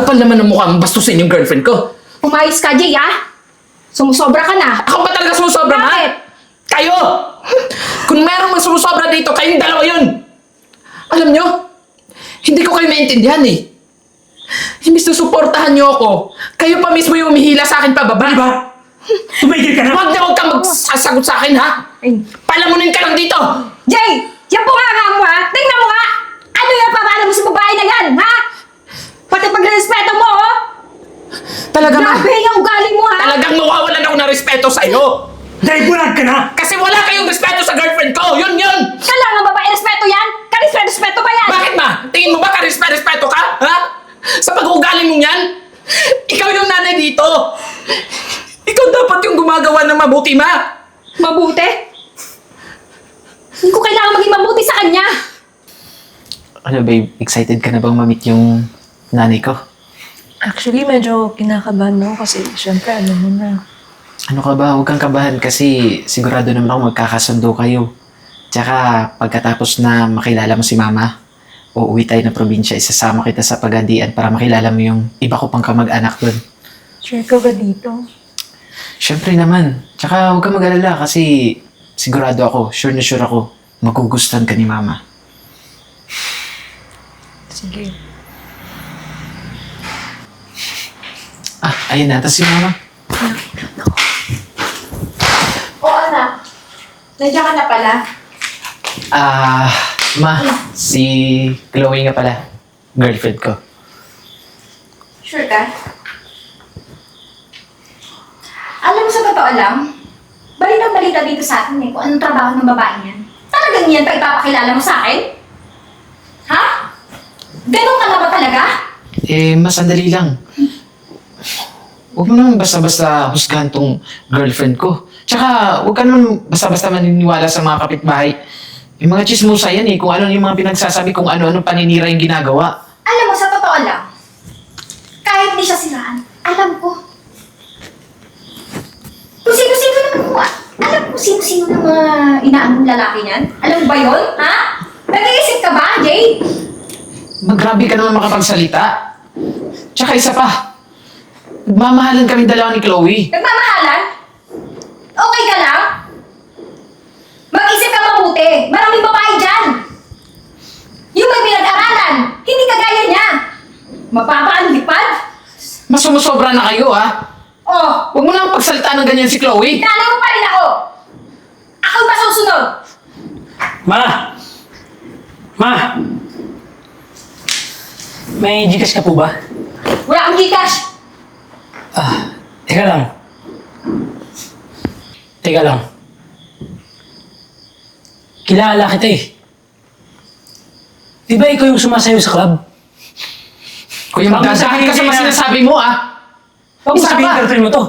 kapal naman ng mukha mong bastusin yung girlfriend ko. Umayos ka, Jay, ah! Sumusobra ka na. Ako ba talaga sumusobra, ha? Bakit? Kayo! Kung merong mas sumusobra dito, kayong dalawa yun! Alam nyo, hindi ko kayo maintindihan eh. Imbis na suportahan nyo ako, kayo pa mismo yung umihila sa akin pababa. Ano ba? Tumigil ka na! Huwag na huwag kang magsasagot sa akin, ha? Ay. Palamunin ka lang dito! Jay! Yan po nga nga mo, ha? Tingnan mo, ha? Ano yan papaano mo sa babae na yan, ha? Pati pagrespeto mo, oh! Talaga ma, Grabe yung ugali mo, ha? talagang mawawalan ako ng respeto sa'yo! Dahil bulag ka na! Kasi wala kayong respeto sa girlfriend ko! Yun yun! Kailangan babae respeto yan? Karespeto-respeto ba yan? Bakit ma? Tingin mo ba karespeto ka? Ha? Sa pag-uugali mong yan? Ikaw yung nanay dito! Ikaw dapat yung gumagawa ng mabuti, ma! Mabuti? Hindi ko kailangan maging mabuti sa kanya. Ano babe, excited ka na bang mamit yung nanay ko? Actually, medyo kinakabahan ako kasi syempre ano mo na. Ano ka ba? Huwag kang kabahan kasi sigurado naman ako magkakasundo kayo. Tsaka pagkatapos na makilala mo si mama, uuwi tayo ng probinsya, isasama kita sa pagandian para makilala mo yung iba ko pang kamag-anak doon. Sure ka ba dito? Siyempre naman. Tsaka huwag kang mag-alala kasi sigurado ako, sure na sure ako, magugustuhan ka ni mama. Sige. Ah, ayun na. Tapos si mama. Oo, anak. Nandiyan ka na pala. Ah, ma, si Chloe nga pala. Girlfriend ko. Sure ka? Alam mo sa totoo lang, balitang balita dito sa atin eh kung anong trabaho ng babae niyan. Talagang yan pa ipapakilala mo sa akin? Ha? Ganun ka na ba talaga? Eh, mas sandali lang. Huwag mo naman basta-basta husgahan tong girlfriend ko. Tsaka, huwag ka naman basta-basta maniniwala sa mga kapitbahay. Yung mga chismosa yan eh, kung ano yung mga pinagsasabi, kung ano-ano paninira yung ginagawa. Alam mo, sa totoo lang, kahit di siya siraan, alam ko. Kung sino-sino naman ko, ah. alam ko sino-sino ng mga inaanong lalaki niyan. Alam ba yun? Ha? Nag-iisip ka ba, Jay? Maggrabe ka naman makapagsalita. Tsaka isa pa, nagmamahalan kami dalawa ni Chloe. Nagmamahalan? Okay ka lang? Mag-isip ka mabuti. Maraming babae dyan. Yung may pinag-aralan, hindi kagaya niya. Mapapaan lipad? Mas sumusobra na kayo ha. Oh, Huwag mo naman pagsalita ng ganyan si Chloe. Inaalay mo pa rin ako! Ako ba susunod? Ma! Ma! May Gcash ka po ba? Wala akong Gcash! Ah, teka lang. Teka lang. Kilala kita eh. Di ba ikaw yung sumasayo sa club? Kuya, magdadahan sabihin ka sa mga na- sinasabi mo ah. Huwag mo Isa sabihin pa. girlfriend mo to.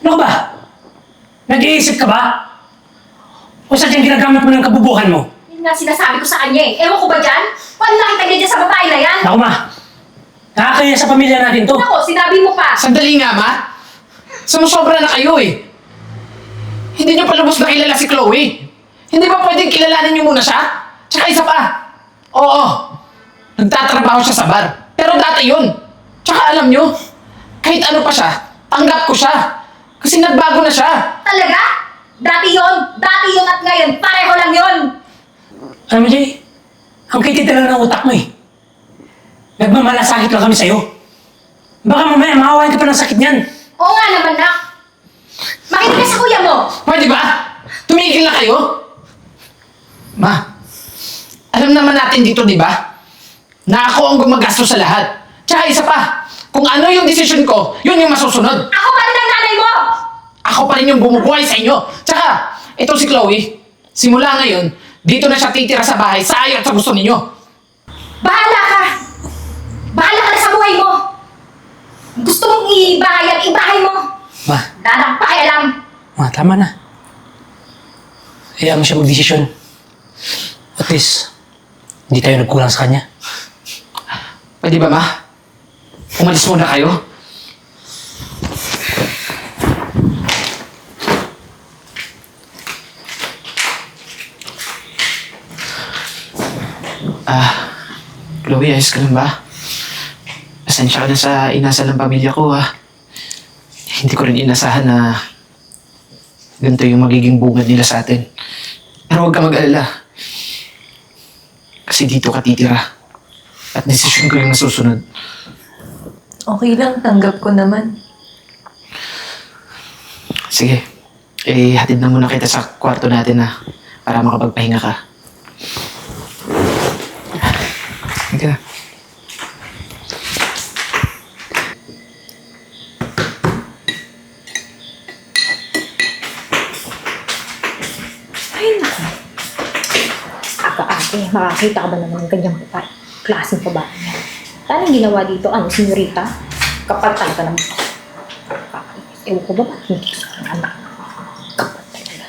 Ano ka ba? Nag-iisip ka ba? O sadyang ginagamit mo ng kabubuhan mo? Yun nga sinasabi ko sa kanya eh. Ewan ko ba dyan? Paano nakita niya dyan sa babae na yan? Naku ma, nakakaya sa pamilya natin to. Ako, sinabi mo pa. Sandali nga ma. Sumusobra na kayo eh. Hindi niyo pa lubos na kilala si Chloe. Hindi ba pwedeng kilalanin niyo muna siya? Tsaka isa pa. Oo, nagtatrabaho siya sa bar. Pero dati yun. Tsaka alam niyo, kahit ano pa siya, tanggap ko siya. Kasi nagbago na siya. Talaga? Dati yon, dati yon at ngayon, pareho lang yon. Alam mo Jay, ang kitid talaga ng utak mo eh. Nagmamalasakit lang kami sa'yo. Baka mamaya makawain ka pa ng sakit niyan. Oo nga naman, nak. Makinig ka sa kuya mo. Pwede ba? Tumigil na kayo? Ma, alam naman natin dito, di ba? Na ako ang gumagastos sa lahat. Tsaka isa pa, kung ano yung desisyon ko, yun yung masusunod. Ako pa rin ang nanay mo. Ako pa rin yung bumubuhay sa inyo. Tsaka, ito si Chloe, simula ngayon, dito na siya titira sa bahay sa ayaw at sa gusto ninyo. Bahala ka. Bahala ka na sa buhay mo. Gusto mong ibahay at ibahay mo. Ma, Dadak pakialam. ma, tama na. Hayaan mo siya magdesisyon. At least, hindi tayo nagkulang sa kanya. Pwede ba, ma? Umalis muna kayo. Ah, Chloe, ayos ka lang ba? Pasensya ka na sa inasal ng pamilya ko ha. Hindi ko rin inasahan na ganito yung magiging bungad nila sa atin. Pero huwag ka mag-alala. Kasi dito ka titira. At desisyon ko yung nasusunod. Okay lang, tanggap ko naman. Sige. Eh, hatid na muna kita sa kwarto natin ha. Para makapagpahinga ka. Halika na. Ay, naku. Aka-ate, makakita ka ba naman ng ganyang babae? Klaseng babae niya. Ano yung ginawa dito? Ano, senyorita? Kapal talaga ng. Kakainis. Ewan ko ba ba't hindi gusto ng anak? Kapal talaga.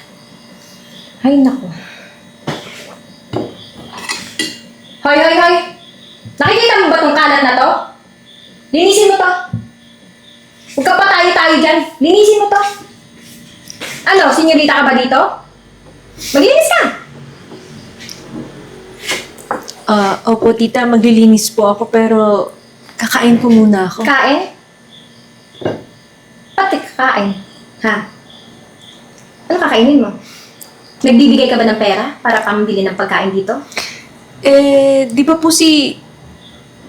Ay, naku. Hoy, hoy, hoy! Nakikita mo ba tong kalat na to? Linisin mo to. Huwag ka pa tayo-tayo dyan. Linisin mo to. Ano, senyorita ka ba dito? Maglinis ka! Ah, opo, tita, maglilinis po ako pero kakain po muna ako. Kain? Pati kakain. Ha? Ano kakainin mo? Nagbibigay ka ba ng pera para pambili ng pagkain dito? Eh, di ba po si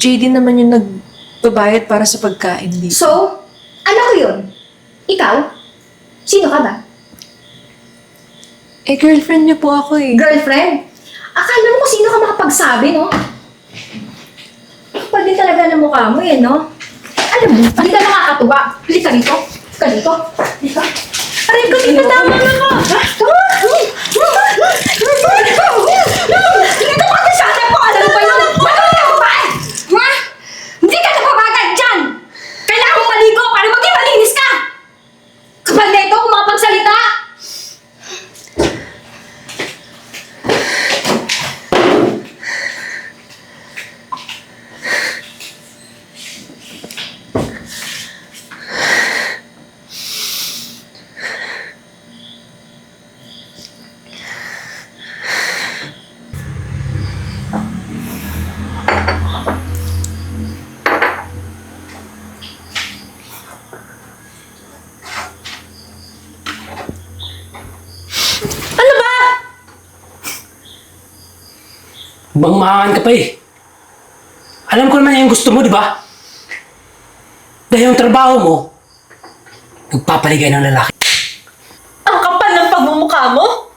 JD naman yung nagbabayad para sa pagkain dito? So, ano ko yun? Ikaw? Sino ka ba? Eh, girlfriend niyo po ako eh. Girlfriend? Akala mo kung sino ka makapagsabi, no? Kapal din talaga ng mukha mo eh, no? Alam mo, hindi ka nakakatuwa. Hali ka dito. Ka dito. Dito. Aray ko, dito tama na ka. Dito Bangmangan ka pa eh. Alam ko naman yung gusto mo, di ba? Dahil yung trabaho mo, nagpapaligay ng lalaki. Ang kapal ng pagmumukha mo?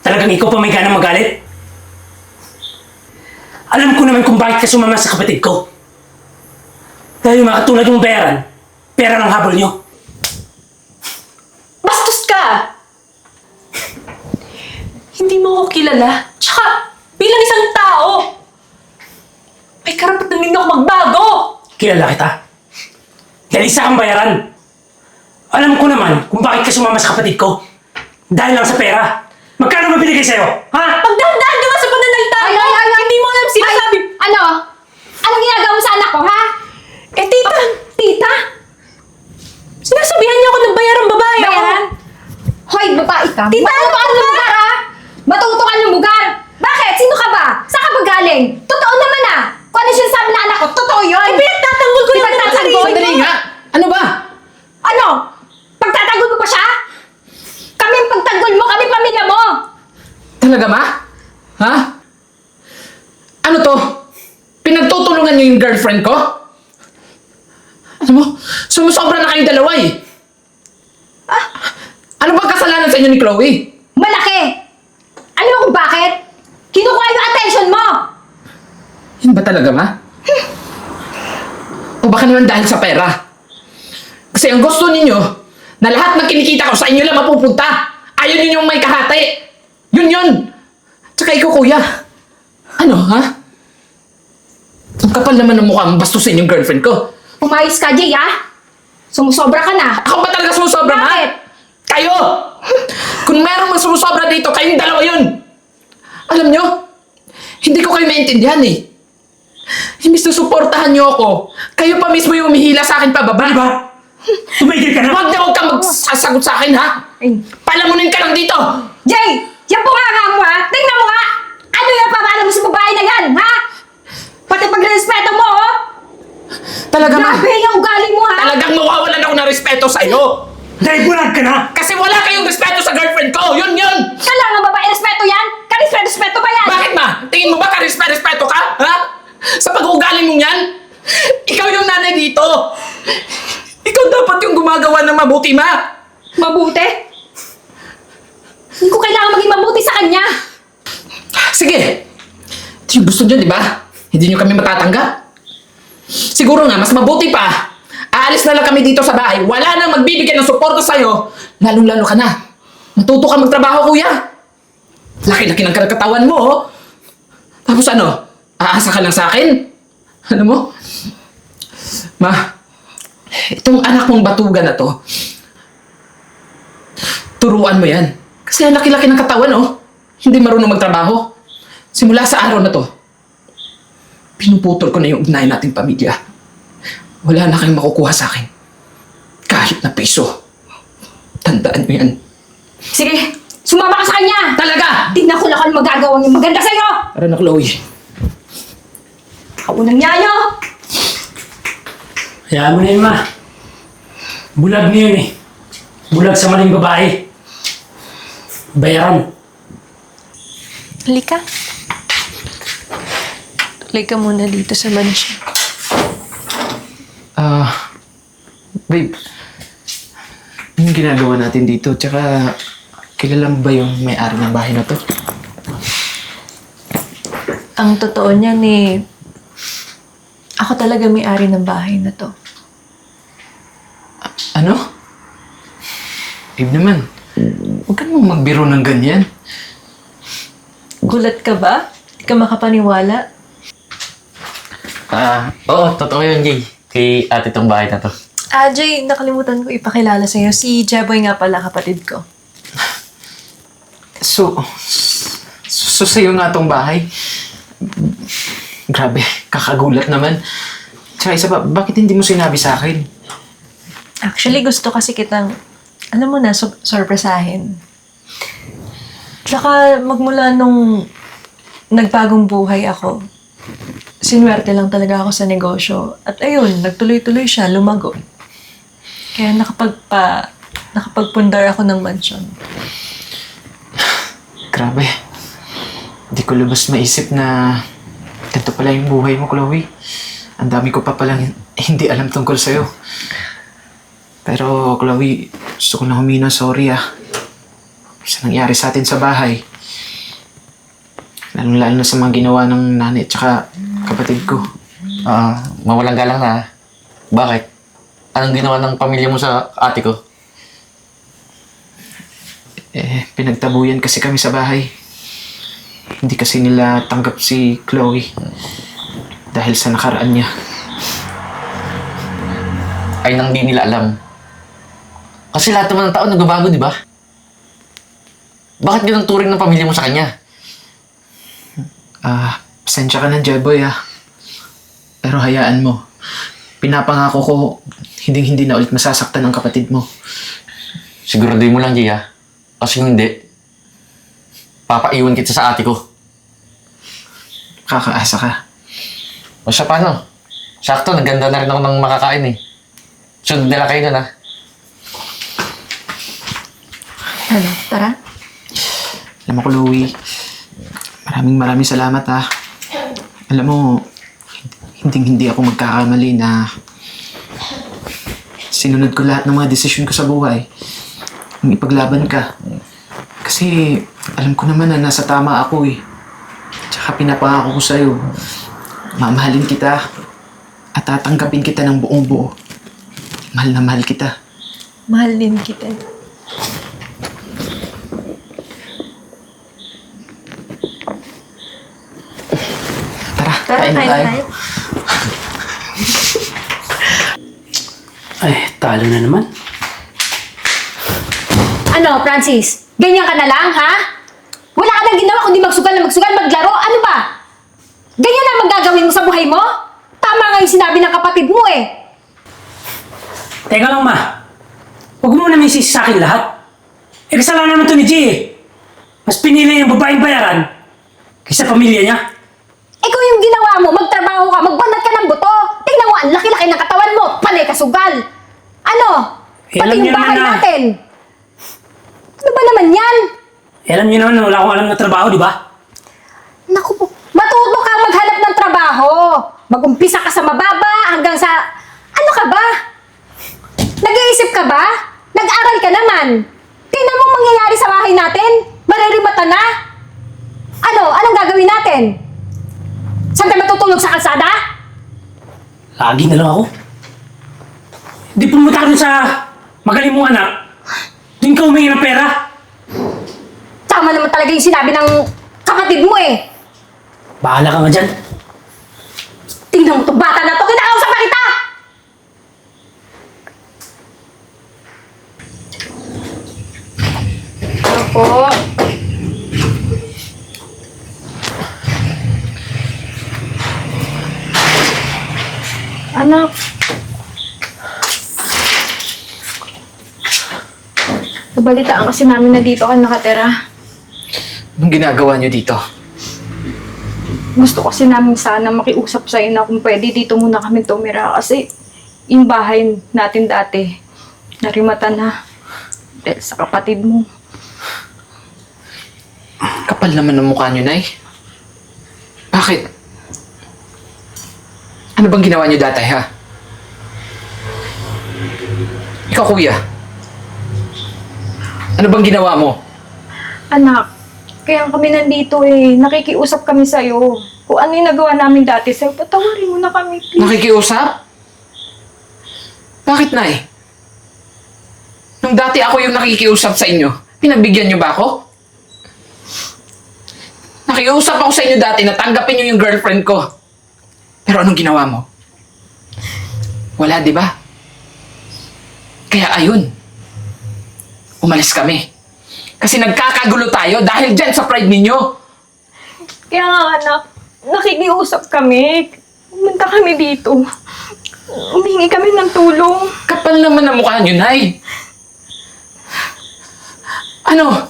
Talagang ikaw pa may ganang magalit? Alam ko naman kung bakit ka sumama sa kapatid ko. Dahil yung mga katulad mong bayaran, pera ng habol nyo. Bastos ka! Hindi mo ako kilala. Tsaka, bilang isang tao, may karapatan din ako magbago! Kilala kita. Dahil isa kang bayaran. Alam ko naman kung bakit ka sumama sa kapatid ko. Dahil lang sa pera. Magkano ba binigay sa'yo? Ha? Pagdahan-dahan ka nga sa pananalita Ay, mo! ay, ay, ay. Hindi mo alam sinasabi! Ay, ano? Anong ginagawa mo sa anak ko, ha? Eh, tita! Tita? Sinasabihan niya ako ng bayarang babae ako! Bayaran? Hoy, babae ka. Tita, Matuto ka ano ba? lugar, ha? Matuto ka ng lugar. Bakit? Sino ka ba? Saan ka ba galing? Totoo naman, ah. Kung ano sinasabi ng anak ko, totoo yun. Ay, pinagtatanggol ko yung Pinagtatanggol? Sandali nga! Ano ba? Ano? Pagtatanggol mo pa siya? Kami ang pagtanggol mo, kami pamilya mo. Talaga ma? Ha? Ano to? Pinagtutulungan niyo yung girlfriend ko? Ano mo? Sumusobra na kayong dalawa eh. Ah, Ano bang kasalanan sa inyo ni Chloe? malaki. Alam mo kung bakit? Kinukuha yung attention mo. Yun ba talaga ma? O baka naman dahil sa pera? Kasi ang gusto ninyo, na lahat ng kinikita ko sa inyo lang mapupunta. Ayaw ninyo yung may kahati. Yun yun. Tsaka ikaw kuya. Ano ha? Ang kapal naman ng mukha mong bastusin yung girlfriend ko. Umayos ka, Jay, ah. Sumusobra ka na. Ako ba talaga sumusobra? Bakit? Kayo! Kung merong mas sumusobra dito, kayong dalawa yun! Alam nyo, hindi ko kayo maintindihan eh. Imbis na suportahan nyo ako, kayo pa mismo yung umihila sa akin pababa. Ano ba? Tumigil ka na! Huwag na huwag kang magsasagot sa akin, ha? Ay. Palamunin ka lang dito! Jay! Yan po nga nga mo, ha? Tingnan mo nga! Ano yung pamana mo sa babae na yan, ha? Pati pagrespeto mo, oh! Talaga ma, Grabe yung ugali mo ha! talagang mawawalan ako ng respeto sa'yo. Dahil bulag ka na! Kasi wala kayong respeto sa girlfriend ko! Yun yun! Kailangan ba ba respeto yan? Karespeto-respeto ba yan? Bakit ma? Tingin mo ba ka-respeto ka? Ha? Sa pag-uugali mong yan? Ikaw yung nanay dito! Ikaw dapat yung gumagawa ng mabuti, ma! Mabuti? Hindi ko kailangan maging mabuti sa kanya. Sige! Ito yung gusto nyo, di ba? Hindi nyo kami matatanggap. Siguro nga, mas mabuti pa. Aalis na lang kami dito sa bahay. Wala nang magbibigay ng suporta sa'yo. Lalong-lalo ka na. Matuto ka magtrabaho, kuya. Laki-laki ng katawan mo, oh. Tapos ano? Aasa ka lang sa akin? Ano mo? Ma, itong anak mong batugan na to, turuan mo yan. Kasi ang laki-laki ng katawan, oh. Hindi marunong magtrabaho. Simula sa araw na to, pinuputol ko na yung ugnayan nating pamilya. Wala na kayong makukuha sa akin. Kahit na piso. Tandaan mo yan. Sige, sumama ka sa kanya! Talaga! Tignan ko lang kung ano magagawang yung maganda sa'yo! Tara na, Chloe. Kaunang yayo! Hayaan mo na yun, ma. Bulag na yun eh. Bulag sa maling babae. Bayaran. Halika. Tuloy ka muna dito sa mansyon. Ah, babe. Anong ginagawa natin dito? Tsaka, kilala mo ba yung may-ari ng bahay na to? Ang totoo niyan eh, ako talaga may-ari ng bahay na to. Ano? Babe naman, huwag ka namang magbiro ng ganyan. Gulat ka ba? Di ka makapaniwala? Ah, oo, totoo yun, Jay. Kay ate tong bahay na to. Ah, Jay, nakalimutan ko ipakilala sa'yo. Si Jeboy nga pala, kapatid ko. So, so sa'yo nga tong bahay. Grabe, kakagulat naman. Tsaka isa pa, bakit hindi mo sinabi sa akin? Actually, gusto kasi kitang, alam mo na, sur- sorpresahin. Tsaka, magmula nung nagbagong buhay ako, sinwerte lang talaga ako sa negosyo. At ayun, nagtuloy-tuloy siya, lumago. Kaya nakapagpa, nakapagpundar ako ng mansyon. Grabe. Hindi ko lubos maisip na ganito pala yung buhay mo, Chloe. Ang dami ko pa palang hindi alam tungkol sa'yo. Pero, Chloe, gusto ko na humingi ng sorry ah. Sa nangyari sa atin sa bahay. Lalong-lalo na sa mga ginawa ng nanay at saka kapatid ko. Ah, mawalang galang na. Bakit? Anong ginawa ng pamilya mo sa ate ko? Eh, pinagtabuyan kasi kami sa bahay. Hindi kasi nila tanggap si Chloe. Dahil sa nakaraan niya. Ay nang di nila alam. Kasi lahat naman ng tao nagbabago, di ba? Bakit ganun turing ng pamilya mo sa kanya? Ah, pasensya ka na, Jeboy ah. Pero hayaan mo. Pinapangako ko, hindi-hindi na ulit masasaktan ang kapatid mo. Siguraduhin mo lang, ha? Kasi kung hindi, papaiwan kita sa ate ko. Kakaasa ka. O siya paano? Sakto, naganda na rin ako ng makakain eh. Sunod nila kayo na, ha? Ano, tara? Alam mo, Chloe, maraming maraming salamat ah. Alam mo, hindi hindi ako magkakamali na sinunod ko lahat ng mga desisyon ko sa buhay. Nung ipaglaban ka. Kasi alam ko naman na nasa tama ako eh. Tsaka pinapangako ko sa'yo, mamahalin kita at tatanggapin kita ng buong buo. Mahal na mahal kita. Mahal din kita. Tara, Tara, kain na tayo. Ay, talo na naman. Ano, Francis? Ganyan ka na lang, ha? Wala ka nang ginawa kundi magsugal na magsugal, maglaro. Ano ba? Ganyan na magagawin mo sa buhay mo? Tama nga yung sinabi ng kapatid mo eh. Teka lang, ma. Huwag mo naman isisi sa akin lahat. Eh, kasalanan naman to ni G eh. Mas pinili yung babaeng bayaran kaysa pamilya niya. Ikaw yung ginawa mo, magtrabaho ka, magbanat ka ng buto. Tingnan mo, ang laki-laki ng katawan sugal. Ano? Eh, Pati alam yung niyo naman bahay na- natin. Ano ba naman yan? Eh, alam niyo naman na wala akong alam na trabaho, di ba? Naku po, matuto ka maghanap ng trabaho. Mag-umpisa ka sa mababa hanggang sa... Ano ka ba? Nag-iisip ka ba? Nag-aral ka naman. Tingnan mo ang mangyayari sa bahay natin. Maririmata na. Ano? Anong gagawin natin? Saan tayo matutulog sa kalsada? Lagi na lang ako. Di pumunta ka dun sa magaling mong anak. Doon ka humingi ng pera. Tama naman talaga yung sinabi ng kapatid mo eh. Bahala ka nga dyan. Tingnan mo itong bata na to. Kinakausap na kita! Po. Anak. Nabalitaan kasi namin na dito ka nakatira. Anong ginagawa niyo dito? Gusto kasi namin sana makiusap sa'yo na kung pwede dito muna kami tumira kasi yung bahay natin dati, narimata na dahil sa kapatid mo. Kapal naman ng mukha niyo, Nay. Bakit? Ano bang ginawa niyo dati, ha? Ikaw, kuya. Ano bang ginawa mo? Anak, kaya kami nandito eh, nakikiusap kami sa'yo. Kung ano yung nagawa namin dati sa'yo, patawarin mo na kami, please. Nakikiusap? Bakit, Nay? Nung dati ako yung nakikiusap sa inyo, pinagbigyan niyo ba ako? Nakiusap ako sa inyo dati na tanggapin niyo yung girlfriend ko. Pero anong ginawa mo? Wala, di ba? Kaya ayun. Umalis kami. Kasi nagkakagulo tayo dahil dyan sa pride ninyo. Kaya nga anak, nakikiusap kami. Pumunta kami dito. Umingi kami ng tulong. Kapal naman ang mukha niyo, Nay. Ano?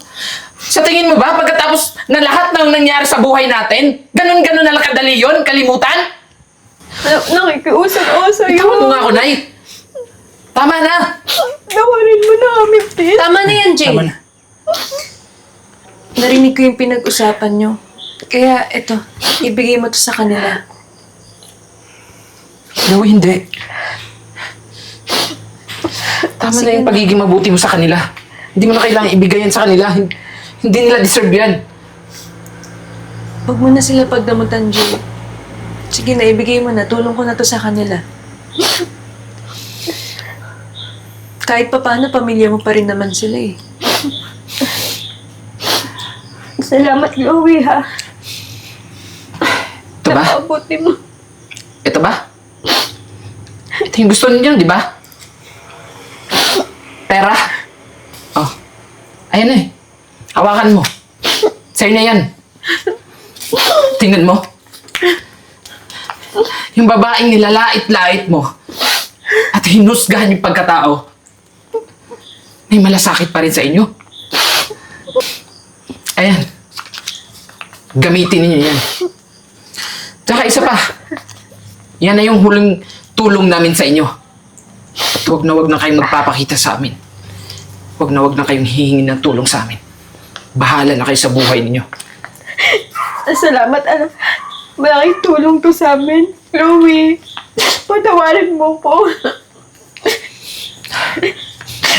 Sa tingin mo ba, pagkatapos na lahat ng nangyari sa buhay natin, ganun-ganun na lang kadali yun? Kalimutan? Na- nakikiusap ako sa'yo. Tama mo nga ako, Nay. Tama na. Tawarin mo na kami, please. Tama na yan, Jay. Tama na. Narinig ko yung pinag-usapan nyo. Kaya ito, ibigay mo to sa kanila. No, hindi. Tama na yung pagiging mabuti mo sa kanila. Hindi mo na kailangan ibigay yan sa kanila. Hin- Hindi nila deserve yan. Huwag mo na sila pagdamutan, Jay. Sige na, ibigay mo na. Tulong ko na to sa kanila. Kahit pa paano, pamilya mo pa rin naman sila eh. Salamat, Chloe, ha. Ito ba? Napaabuti mo. Ito ba? Ito yung gusto ninyo, di ba? Pera. Oh. Ayan eh. Hawakan mo. Sa'yo na yan. Tingnan mo. Yung babaeng nilalait-lait mo at hinusgahan yung pagkatao, may malasakit pa rin sa inyo. Ayan. Gamitin ninyo yan. Tsaka isa pa. Yan na yung huling tulong namin sa inyo. At huwag na huwag na kayong magpapakita sa amin. Huwag na huwag na kayong hihingi ng tulong sa amin. Bahala na kayo sa buhay ninyo. Salamat, anak. Malaking tulong to sa amin. Chloe, patawarin mo po.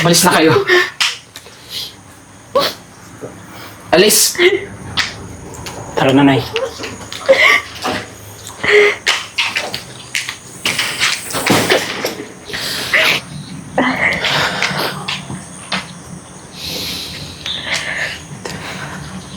Malis na kayo. Alis! Tara na, Nay.